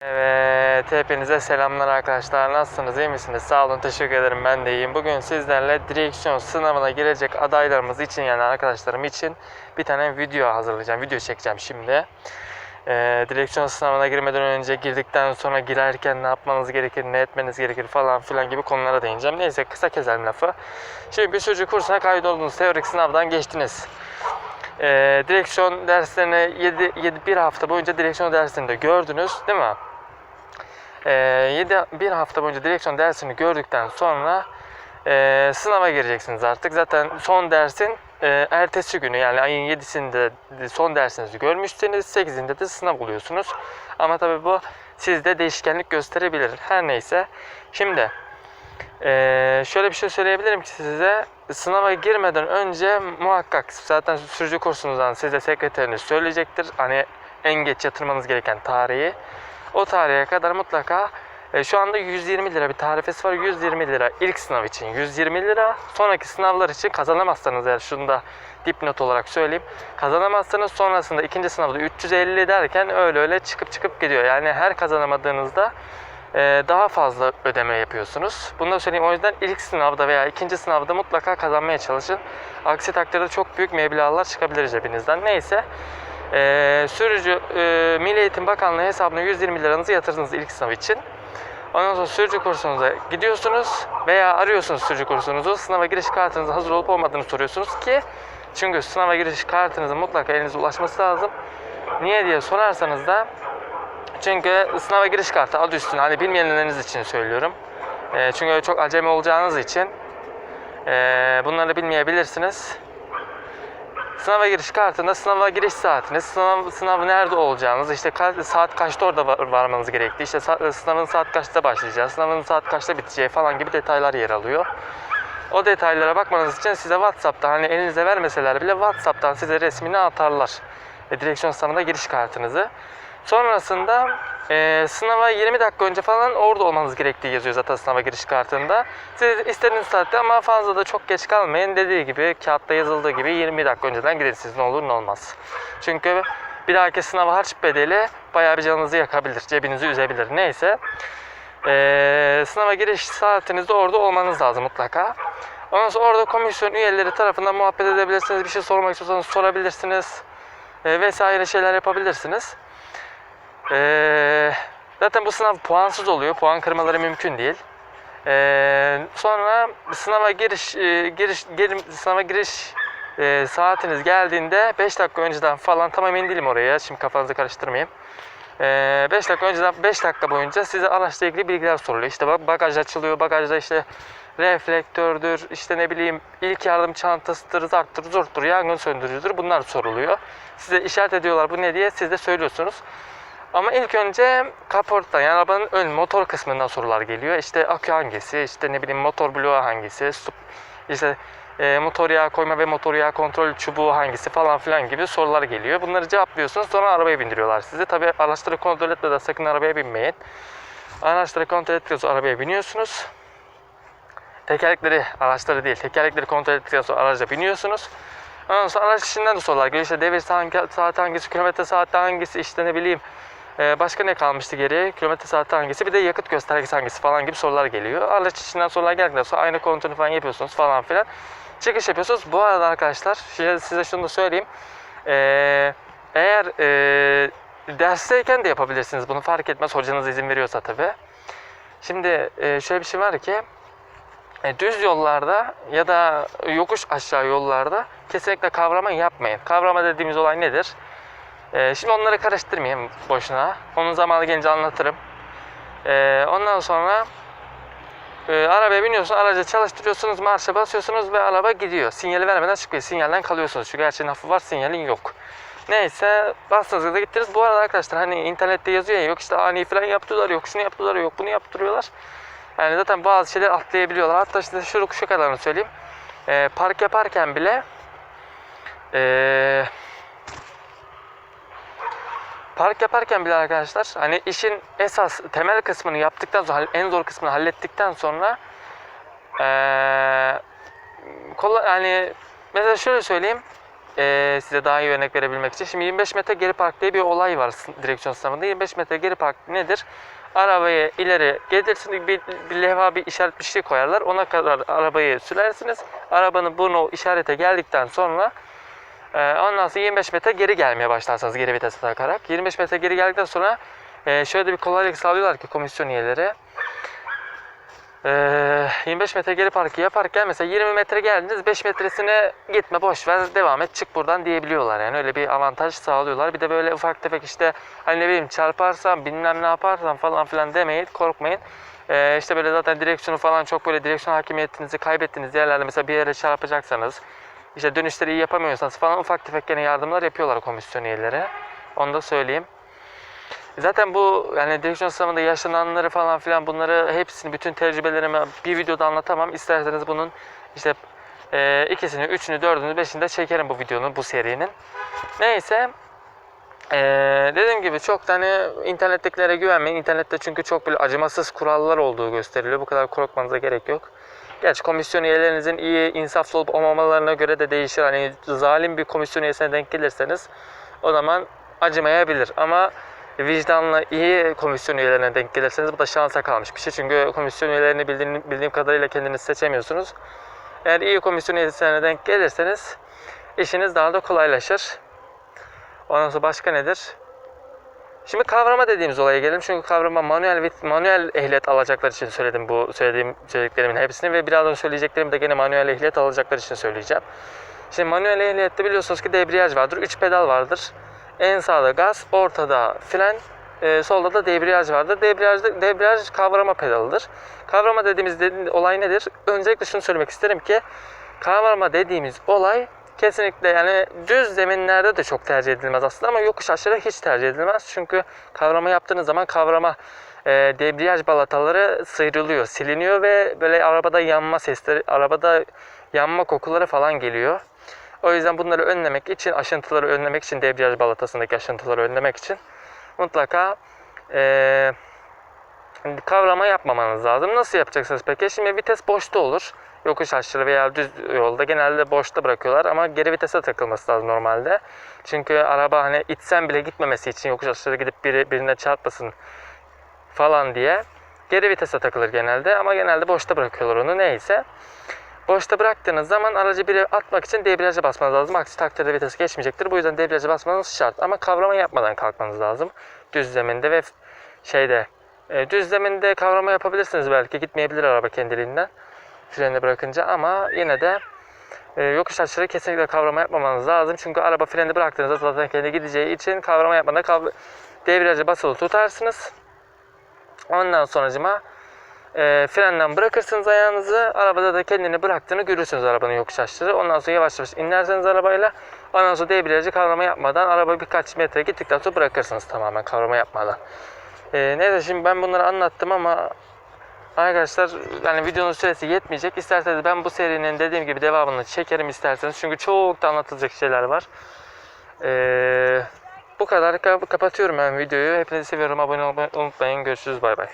Evet, hepinize selamlar arkadaşlar. Nasılsınız, iyi misiniz? Sağ olun, teşekkür ederim. Ben de iyiyim. Bugün sizlerle direksiyon sınavına girecek adaylarımız için yani arkadaşlarım için bir tane video hazırlayacağım. Video çekeceğim şimdi. Ee, direksiyon sınavına girmeden önce, girdikten sonra girerken ne yapmanız gerekir, ne etmeniz gerekir falan filan gibi konulara değineceğim. Neyse kısa keselim lafı. Şimdi bir sürücü kursuna kaydoldunuz. Teorik sınavdan geçtiniz. Ee, direksiyon derslerini 7, 7 bir hafta boyunca direksiyon dersini de gördünüz değil mi? Ee, 7 bir hafta boyunca direksiyon dersini gördükten sonra e, sınava gireceksiniz artık. Zaten son dersin e, ertesi günü yani ayın 7'sinde son dersinizi görmüşseniz 8'inde de sınav oluyorsunuz. Ama tabii bu sizde değişkenlik gösterebilir. Her neyse. Şimdi ee, şöyle bir şey söyleyebilirim ki size sınava girmeden önce muhakkak zaten sürücü kursunuzdan size sekreteriniz söyleyecektir. Hani en geç yatırmanız gereken tarihi. O tarihe kadar mutlaka e, şu anda 120 lira bir tarifesi var. 120 lira ilk sınav için 120 lira. Sonraki sınavlar için kazanamazsanız eğer şunu da dipnot olarak söyleyeyim. Kazanamazsanız sonrasında ikinci sınavda 350 derken öyle öyle çıkıp çıkıp gidiyor. Yani her kazanamadığınızda e, daha fazla ödeme yapıyorsunuz. Bunu da söyleyeyim. O yüzden ilk sınavda veya ikinci sınavda mutlaka kazanmaya çalışın. Aksi takdirde çok büyük meblağlar çıkabilir cebinizden. Neyse. E, sürücü e, Milli Eğitim Bakanlığı hesabına 120 liranızı yatırdınız ilk sınav için. Ondan sonra sürücü kursunuza gidiyorsunuz veya arıyorsunuz sürücü kursunuzu. Sınava giriş kartınızın hazır olup olmadığını soruyorsunuz ki çünkü sınava giriş kartınızın mutlaka elinize ulaşması lazım. Niye diye sorarsanız da çünkü sınava giriş kartı adı üstüne hani bilmeyenleriniz için söylüyorum. E, çünkü çok acemi olacağınız için e, bunları bilmeyebilirsiniz. Sınava giriş kartında sınava giriş saatiniz, sınav, sınav nerede olacağınız, işte saat kaçta orada var- varmanız gerektiği, işte sınavın saat kaçta başlayacağı, sınavın saat kaçta biteceği falan gibi detaylar yer alıyor. O detaylara bakmanız için size WhatsApp'tan hani elinize vermeseler bile WhatsApp'tan size resmini atarlar. E, direksiyon sınavına giriş kartınızı. Sonrasında e, sınava 20 dakika önce falan orada olmanız gerektiği yazıyor zaten sınava giriş kartında. Siz istediğiniz saatte ama fazla da çok geç kalmayın. Dediği gibi kağıtta yazıldığı gibi 20 dakika önceden gidersiniz ne olur ne olmaz. Çünkü bir dahaki sınava harç bedeli bayağı bir canınızı yakabilir, cebinizi üzebilir. Neyse. E, sınava giriş saatinizde orada olmanız lazım mutlaka. Ondan sonra orada komisyon üyeleri tarafından muhabbet edebilirsiniz. Bir şey sormak istiyorsanız sorabilirsiniz. E, vesaire şeyler yapabilirsiniz. Ee, zaten bu sınav puansız oluyor. Puan kırmaları mümkün değil. Ee, sonra sınava giriş e, giriş gir, sınava giriş e, saatiniz geldiğinde 5 dakika önceden falan tam emin değilim oraya. Şimdi kafanızı karıştırmayayım. 5 dakika önceden 5 dakika boyunca size araçla ilgili bilgiler soruluyor. İşte bagaj açılıyor. Bagajda işte reflektördür, işte ne bileyim ilk yardım çantasıdır, zarttır, zurttur, yangın söndürücüdür bunlar soruluyor. Size işaret ediyorlar bu ne diye siz de söylüyorsunuz. Ama ilk önce kaporttan yani arabanın ön motor kısmından sorular geliyor. İşte akü hangisi, işte ne bileyim motor bloğu hangisi, işte e, motor yağı koyma ve motor yağı kontrol çubuğu hangisi falan filan gibi sorular geliyor. Bunları cevaplıyorsunuz sonra arabaya bindiriyorlar sizi. Tabi araçları kontrol etmeden sakın arabaya binmeyin. Araçları kontrol ettikten arabaya biniyorsunuz. Tekerlekleri, araçları değil, tekerlekleri kontrol ettikten sonra araca biniyorsunuz. Ondan sonra araç içinden de sorular geliyor. İşte devir saat, hangisi, kilometre saatte hangisi, işte ne bileyim başka ne kalmıştı geriye? Kilometre saati hangisi? Bir de yakıt göstergesi hangisi falan gibi sorular geliyor. Araç içinden sorular geldikten sonra aynı kontrolü falan yapıyorsunuz falan filan. Çıkış yapıyorsunuz. Bu arada arkadaşlar size, size şunu da söyleyeyim. Ee, eğer e, dersteyken de yapabilirsiniz bunu fark etmez hocanız izin veriyorsa tabi. Şimdi e, şöyle bir şey var ki e, düz yollarda ya da yokuş aşağı yollarda kesinlikle kavrama yapmayın. Kavrama dediğimiz olay nedir? Ee, şimdi onları karıştırmayayım boşuna. Onun zamanı gelince anlatırım. Ee, ondan sonra e, arabaya biniyorsunuz, aracı çalıştırıyorsunuz, marşa basıyorsunuz ve araba gidiyor. Sinyali vermeden çıkıyor. Sinyalden kalıyorsunuz. Çünkü her şeyin hafı var, sinyalin yok. Neyse bastınız da gittiniz. Bu arada arkadaşlar hani internette yazıyor ya yok işte ani falan yaptılar, yok şunu yaptılar, yok bunu yaptırıyorlar. Yani zaten bazı şeyler atlayabiliyorlar. Hatta işte şu, şu kadarını söyleyeyim. Ee, park yaparken bile eee Park yaparken bile arkadaşlar hani işin esas temel kısmını yaptıktan sonra en zor kısmını hallettikten sonra kola, yani mesela şöyle söyleyeyim e, size daha iyi örnek verebilmek için. Şimdi 25 metre geri park diye bir olay var direksiyon sınavında. 25 metre geri park nedir? Arabayı ileri gelirsin bir, bir levha bir işaret bir şey koyarlar. Ona kadar arabayı sürersiniz. Arabanın bunu işarete geldikten sonra ondan sonra 25 metre geri gelmeye başlarsanız geri vitese takarak. 25 metre geri geldikten sonra e, şöyle bir kolaylık sağlıyorlar ki komisyon üyeleri. Ee, 25 metre geri parkı yaparken mesela 20 metre geldiniz 5 metresine gitme boş ver devam et çık buradan diyebiliyorlar yani öyle bir avantaj sağlıyorlar. Bir de böyle ufak tefek işte hani ne bileyim çarparsam bilmem ne yaparsam falan filan demeyin korkmayın. Ee, işte böyle zaten direksiyonu falan çok böyle direksiyon hakimiyetinizi kaybettiğiniz yerlerde mesela bir yere çarpacaksanız işte dönüşleri iyi yapamıyorsanız falan ufak tefek gene yardımlar yapıyorlar komisyon üyeleri. Onu da söyleyeyim. Zaten bu yani direksiyon sınavında yaşananları falan filan bunları hepsini bütün tecrübelerimi bir videoda anlatamam. İsterseniz bunun işte e, ikisini, üçünü, dördünü, beşini de çekerim bu videonun, bu serinin. Neyse. E, dediğim gibi çok tane internettekilere güvenmeyin. İnternette çünkü çok böyle acımasız kurallar olduğu gösteriliyor. Bu kadar korkmanıza gerek yok. Gerçi komisyon üyelerinizin iyi, insaflı olup olmamalarına göre de değişir. Hani zalim bir komisyon üyesine denk gelirseniz o zaman acımayabilir. Ama vicdanlı iyi komisyon üyelerine denk gelirseniz bu da şansa kalmış bir şey. Çünkü komisyon üyelerini bildiğim, bildiğim kadarıyla kendiniz seçemiyorsunuz. Eğer iyi komisyon üyelerine denk gelirseniz işiniz daha da kolaylaşır. Ondan sonra başka nedir? Şimdi kavrama dediğimiz olaya gelelim. Çünkü kavrama manuel vit- manuel ehliyet alacaklar için söyledim bu söylediğim söylediklerimin hepsini ve birazdan söyleyeceklerimi de gene manuel ehliyet alacaklar için söyleyeceğim. Şimdi manuel ehliyette biliyorsunuz ki debriyaj vardır, 3 pedal vardır. En sağda gaz, ortada fren, e, solda da debriyaj vardır. Debriyaj, debriyaj kavrama pedalıdır. Kavrama dediğimiz dedi- olay nedir? Öncelikle şunu söylemek isterim ki kavrama dediğimiz olay kesinlikle yani düz zeminlerde de çok tercih edilmez aslında ama yokuş aşağı hiç tercih edilmez. Çünkü kavrama yaptığınız zaman kavrama e, debriyaj balataları sıyrılıyor, siliniyor ve böyle arabada yanma sesleri, arabada yanma kokuları falan geliyor. O yüzden bunları önlemek için, aşıntıları önlemek için, debriyaj balatasındaki aşıntıları önlemek için mutlaka eee, kavrama yapmamanız lazım. Nasıl yapacaksınız peki? Şimdi vites boşta olur. Yokuş aşırı veya düz yolda genelde boşta bırakıyorlar ama geri vitese takılması lazım normalde. Çünkü araba hani itsen bile gitmemesi için yokuş aşırı gidip biri, birine çarpmasın falan diye geri vitese takılır genelde ama genelde boşta bırakıyorlar onu neyse. Boşta bıraktığınız zaman aracı biri atmak için debriyaja basmanız lazım. Aksi takdirde vites geçmeyecektir. Bu yüzden debriyaja basmanız şart. Ama kavrama yapmadan kalkmanız lazım. Düz zeminde ve şeyde e, düz zeminde kavrama yapabilirsiniz belki. Gitmeyebilir araba kendiliğinden freni bırakınca ama yine de e, yokuş aşırı kesinlikle kavrama yapmamanız lazım. Çünkü araba freni bıraktığınızda zaten kendi gideceği için kavrama yapmadan kav- debriyajı basılı tutarsınız. Ondan sonracıma e, frenden bırakırsınız ayağınızı. Arabada da kendini bıraktığını görürsünüz arabanın yokuş aşırı. Ondan sonra yavaş yavaş inerseniz arabayla. Ondan sonra debriyajı kavrama yapmadan araba birkaç metre gittikten sonra bırakırsınız tamamen kavrama yapmadan. E, neyse şimdi ben bunları anlattım ama Arkadaşlar yani videonun süresi yetmeyecek. İsterseniz ben bu serinin dediğim gibi devamını çekerim isterseniz. Çünkü çok da anlatılacak şeyler var. Ee, bu kadar. Kap- Kapatıyorum ben videoyu. Hepinizi seviyorum. Abone olmayı unutmayın. Görüşürüz. Bay bay.